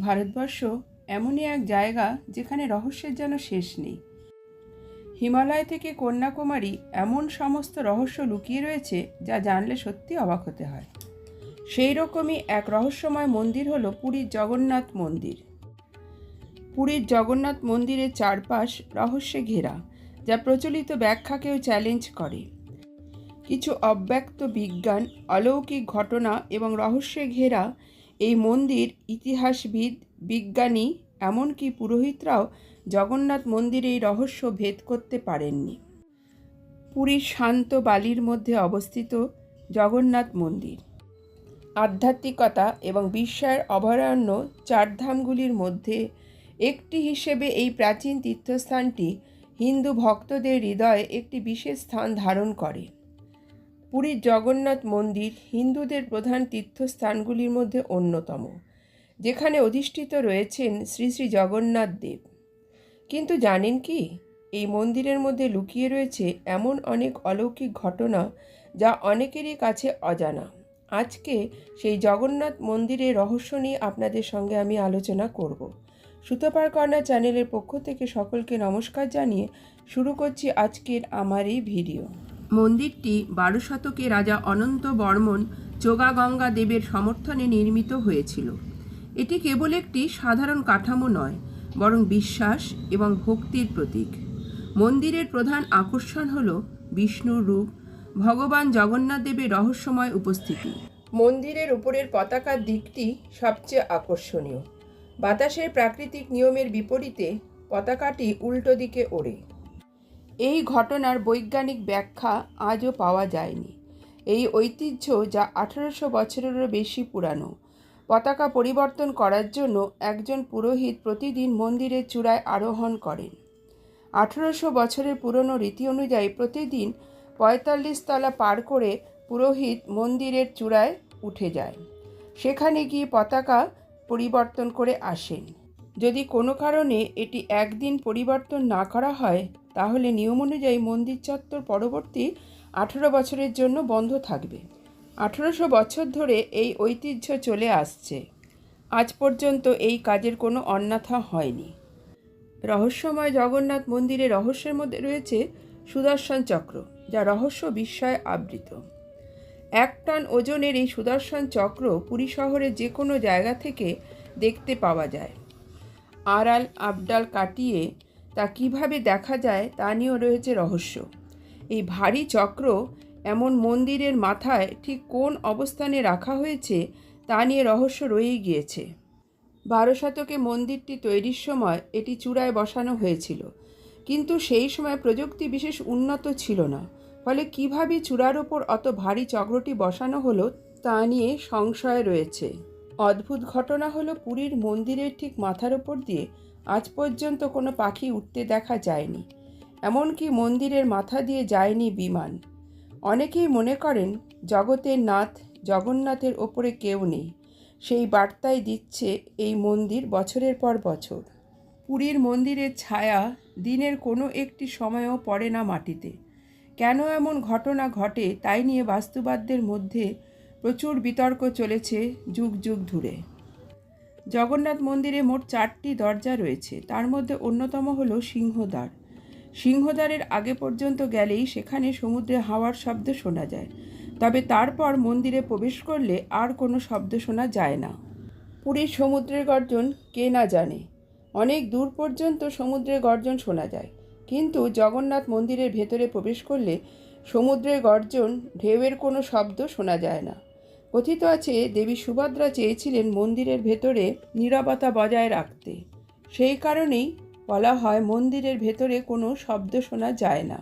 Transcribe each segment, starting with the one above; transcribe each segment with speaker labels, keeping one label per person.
Speaker 1: ভারতবর্ষ এমনই এক জায়গা যেখানে রহস্যের যেন শেষ নেই। হিমালয় থেকে কন্যাকুমারী এমন সমস্ত রহস্য লুকিয়ে রয়েছে যা জানলে সত্যি অবাক হতে হয়। সেই রকমই এক রহস্যময় মন্দির হলো পুরীর জগন্নাথ মন্দির। পুরীর জগন্নাথ মন্দিরের চারপাশ রহস্যে ঘেরা, যা প্রচলিত ব্যাখ্যাকেও চ্যালেঞ্জ করে। কিছু অব্যক্ত বিজ্ঞান, অলৌকিক ঘটনা এবং রহস্যে ঘেরা এই মন্দির ইতিহাসবিদ, বিজ্ঞানী, এমনকি পুরোহিতরাও জগন্নাথ মন্দিরে এই রহস্য ভেদ করতে পারেননি। পুরীর শান্ত বালির মধ্যে অবস্থিত জগন্নাথ মন্দির। আধ্যাত্মিকতা এবং বিশ্বের অভয়ারণ্য চারধামগুলির মধ্যে একটি হিসেবে এই প্রাচীন তীর্থস্থানটি হিন্দু ভক্তদের হৃদয়ে একটি বিশেষ স্থান ধারণ করে। পুরীর জগন্নাথ মন্দির হিন্দুদের প্রধান তীর্থস্থানগুলির মধ্যে অন্যতম, যেখানে অধিষ্ঠিত রয়েছেন শ্রী শ্রী জগন্নাথ দেব। কিন্তু জানেন কি, এই মন্দিরের মধ্যে লুকিয়ে রয়েছে এমন অনেক অলৌকিক ঘটনা যা অনেকেরই কাছে অজানা। আজকে সেই জগন্নাথ মন্দিরের রহস্য নিয়ে আপনাদের সঙ্গে আমি আলোচনা করব। সুতোপার কর্নার চ্যানেলের পক্ষ থেকে সকলকে নমস্কার জানিয়ে শুরু করছি আজকের আমার এই ভিডিও। মন্দিরটি বারো শতকে রাজা অনন্ত বর্মন যোগাগঙ্গা দেবের সমর্থনে নির্মিত হয়েছিল। এটি কেবল একটি সাধারণ কাঠামো নয়, বরং বিশ্বাস এবং ভক্তির প্রতীক। মন্দিরের প্রধান আকর্ষণ হল বিষ্ণুর রূপ, ভগবান জগন্নাথ দেবের রহস্যময় উপস্থিতি। মন্দিরের উপরের পতাকার দিকটি সবচেয়ে আকর্ষণীয়। বাতাসের প্রাকৃতিক নিয়মের বিপরীতে পতাকাটি উল্টো দিকে ওড়ে। এই ঘটনার বৈজ্ঞানিক ব্যাখ্যা আজও পাওয়া যায়নি। এই ঐতিহ্য যা আঠারোশো বছরেরও বেশি পুরানো। পতাকা পরিবর্তন করার জন্য একজন পুরোহিত প্রতিদিন মন্দিরের চূড়ায় আরোহণ করেন। আঠেরোশো বছরের পুরনো রীতি অনুযায়ী প্রতিদিন পঁয়তাল্লিশ তলা পার করে পুরোহিত মন্দিরের চূড়ায় উঠে যায়। সেখানে গিয়ে পতাকা পরিবর্তন করে আসেন। যদি কোনো কারণে এটি একদিন পরিবর্তন না করা হয় তাহলে নিয়ম অনুযায়ী মন্দির চত্বর পরবর্তী আঠেরো বছরের জন্য বন্ধ থাকবে। আঠেরোশো বছর ধরে এই ঐতিহ্য চলে আসছে। আজ পর্যন্ত এই কাজের কোনো অন্যথা হয়নি। রহস্যময় জগন্নাথ মন্দিরের রহস্যের মধ্যে রয়েছে সুদর্শন চক্র, যা রহস্য বিস্ময়ে আবৃত। এক টন ওজনের এই সুদর্শন চক্র পুরী শহরের যে কোনো জায়গা থেকে দেখতে পাওয়া যায়। আড়াল আবডাল কাটিয়ে তা কীভাবে দেখা যায় তা নিয়েও রয়েছে রহস্য। এই ভারী চক্র এমন মন্দিরের মাথায় ঠিক কোন অবস্থানে রাখা হয়েছে তা নিয়ে রহস্য রয়েই গিয়েছে। বারো শতকে মন্দিরটি তৈরির সময় এটি চূড়ায় বসানো হয়েছিল। কিন্তু সেই সময় প্রযুক্তি বিশেষ উন্নত ছিল না। ফলে কীভাবে চূড়ার ওপর অত ভারী চক্রটি বসানো হলো তা নিয়ে সংশয় রয়েছে। অদ্ভুত ঘটনা হলো পুরীর মন্দিরের ঠিক মাথার ওপর দিয়ে আজ পর্যন্ত কোনো পাখি উঠতে দেখা যায়নি, এমনকি মন্দিরের মাথা দিয়ে যায়নি বিমান। অনেকেই মনে করেন, জগতের নাথ জগন্নাথের ওপরে কেউ নেই। সেই বার্তাই দিচ্ছে এই মন্দির বছরের পর বছর। পুরীর মন্দিরের ছায়া দিনের কোনো একটি সময়ও পড়ে না মাটিতে। কেন এমন ঘটনা ঘটে তাই নিয়ে বাস্তুবাদদের মধ্যে প্রচুর বিতর্ক চলেছে যুগ যুগ ধরে। জগন্নাথ মন্দিরে মোট চারটি দরজা রয়েছে। তার মধ্যে অন্যতম হল সিংহদ্বার। সিংহদ্বারের আগে পর্যন্ত গেলেই সেখানে সমুদ্রে হাওয়ার শব্দ শোনা যায়। তবে তারপর মন্দিরে প্রবেশ করলে আর কোনো শব্দ শোনা যায় না। পুরীর সমুদ্রের গর্জন কে না জানে। অনেক দূর পর্যন্ত সমুদ্রের গর্জন শোনা যায়। কিন্তু জগন্নাথ মন্দিরের ভেতরে প্রবেশ করলে সমুদ্রের গর্জন, ঢেউয়ের কোনো শব্দ শোনা যায় না। কথিত আছে, দেবী সুভদ্রা চেয়েছিলেন মন্দিরের ভেতরে নিরাপত্তা বজায় রাখতে। সেই কারণেই বলা হয় মন্দিরের ভেতরে কোনো শব্দ শোনা যায় না।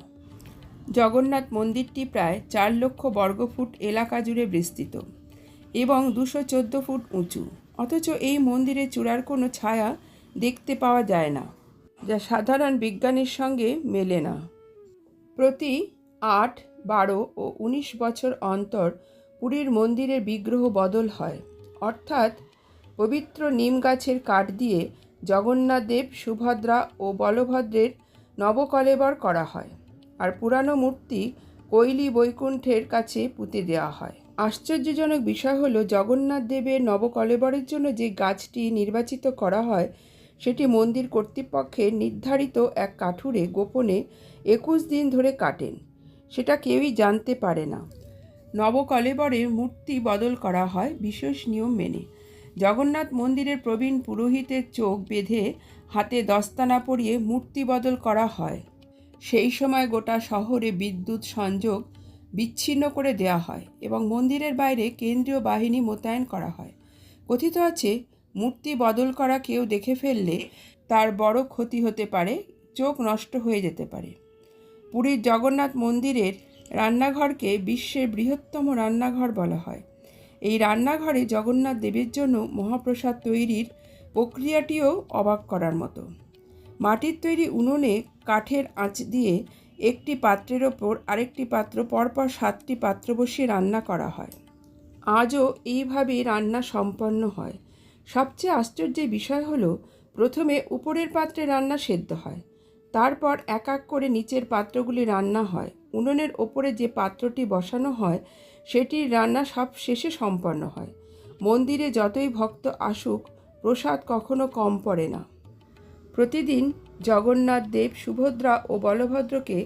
Speaker 1: জগন্নাথ মন্দিরটি প্রায় চার লক্ষ বর্গফুট এলাকা জুড়ে বিস্তৃত এবং দুশো চোদ্দ ফুট উঁচু। অথচ এই মন্দিরের চূড়ার কোনো ছায়া দেখতে পাওয়া যায় না, যা সাধারণ বিজ্ঞানের সঙ্গে মেলে না। প্রতি আট, বারো ও উনিশ বছর অন্তর পুরীর মন্দিরের বিগ্রহ বদল হয়। অর্থাৎ পবিত্র নিম গাছের কাঠ দিয়ে জগন্নাথ দেব সুভদ্রা ও বলভদ্রের নবকলেবর করা হয় আর পুরানো মূর্তি কৈলি বৈকুণ্ঠের কাছে পুঁতে দেওয়া হয়। আশ্চর্যজনক বিষয় হলো জগন্নাথ দেবের নবকলেবরের জন্য যে গাছটি নির্বাচিত করা হয়, সেটি মন্দির কর্তৃপক্ষের নির্ধারিত এক কাঠুরে গোপনে একুশ দিন ধরে কাটেন। সেটা কেউই জানতে পারে না। নবকলেবরের মূর্তি বদল করা হয় বিশেষ নিয়ম মেনে। জগন্নাথ মন্দিরের প্রবীণ পুরোহিতের চোখ বেঁধে হাতে দস্তানা পরিয়ে মূর্তি বদল করা হয়। সেই সময় গোটা শহরে বিদ্যুৎ সংযোগ বিচ্ছিন্ন করে দেওয়া হয় এবং মন্দিরের বাইরে কেন্দ্রীয় বাহিনী মোতায়েন করা হয়। কথিত আছে, মূর্তি বদল করা কেউ দেখে ফেললে তার বড় ক্ষতি হতে পারে, চোখ নষ্ট হয়ে যেতে পারে। পুরীর জগন্নাথ মন্দিরের রান্নাঘরকে বিশ্বের বৃহত্তম রান্নাঘর বলা হয়। এই রান্নাঘরে জগন্নাথ দেবের জন্য মহাপ্রসাদ তৈরির প্রক্রিয়াটিও অবাক করার মতো। মাটির তৈরি উনুনে কাঠের আঁচ দিয়ে একটি পাত্রের ওপর আরেকটি পাত্র, পরপর সাতটি পাত্র বসিয়ে রান্না করা হয়। আজও এইভাবে রান্না সম্পন্ন হয়। সবচেয়ে আশ্চর্যের বিষয় হলো, প্রথমে উপরের পাত্রে রান্না সেদ্ধ হয়। তারপর এক এক করে নিচের পাত্রগুলি রান্না হয়। উনুনের ওপরে যে পাত্রটি বসানো হয়, সেটির রান্না সব শেষে সম্পন্ন হয়। মন্দিরে যতই ভক্ত আসুক, প্রসাদ কখনো কম পড়ে না। প্রতিদিন জগন্নাথ দেব সুভদ্রা ও বলভদ্রকে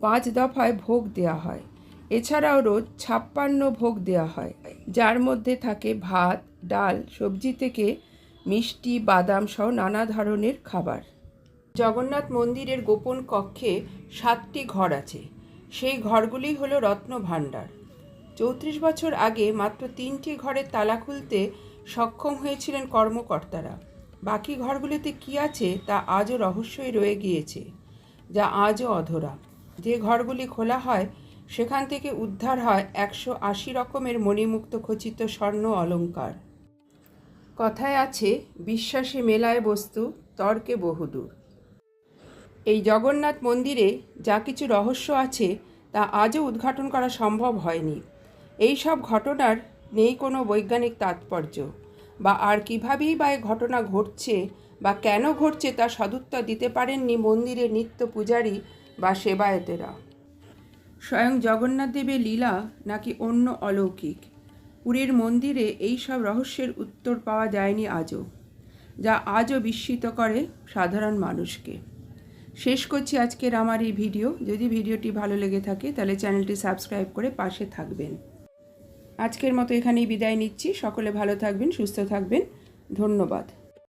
Speaker 1: পাঁচ দফায় ভোগ দেওয়া হয়। এছাড়াও রোজ ছাপ্পান্ন ভোগ দেওয়া হয়। যার মধ্যে থাকে ভাত, ডাল, সবজি থেকে মিষ্টি, বাদাম সহ নানা ধরনের খাবার। জগন্নাথ মন্দিরের গোপন কক্ষে সাতটি ঘর আছে। সেই ঘরগুলি হলো রত্ন ভাণ্ডার। চৌত্রিশ বছর আগে মাত্র তিনটি ঘরের তালা খুলতে সক্ষম হয়েছিলেন কর্মকর্তারা। বাকি ঘরগুলিতে কী আছে তা আজও রহস্যই রয়ে গিয়েছে, যা আজও অধরা। যে ঘরগুলি খোলা হয়, সেখান থেকে উদ্ধার হয় একশো আশি রকমের মণিমুক্ত খচিত স্বর্ণ অলংকার কথায় আছে, বিশ্বাসে মেলায় বস্তু, তর্কে বহুদূর। এই জগন্নাথ মন্দিরে যা কিছু রহস্য আছে, তা আজও উদ্ঘাটন করা সম্ভব হয়নি। এই সব ঘটনার নেই কোনো বৈজ্ঞানিক তাৎপর্য। বা আর কীভাবেই বা এ ঘটনা ঘটছে বা কেন ঘটছে তা সদুত্তর দিতে পারেননি মন্দিরের নিত্য পূজারী বা সেবায়েতেরা। স্বয়ং জগন্নাথ দেবের লীলা নাকি অন্য অলৌকিক? পুরীর মন্দিরে এই সব রহস্যের উত্তর পাওয়া যায়নি আজও, যা আজও বিস্মিত করে সাধারণ মানুষকে। শেষ করছি আজকের আমার এই ভিডিও। যদি ভিডিওটি ভালো লেগে থাকে, তাহলে চ্যানেলটি সাবস্ক্রাইব করে পাশে থাকবেন। আজকের মতো এখানেই বিদায় নিচ্ছি। সকলে ভালো থাকবেন, সুস্থ থাকবেন। ধন্যবাদ।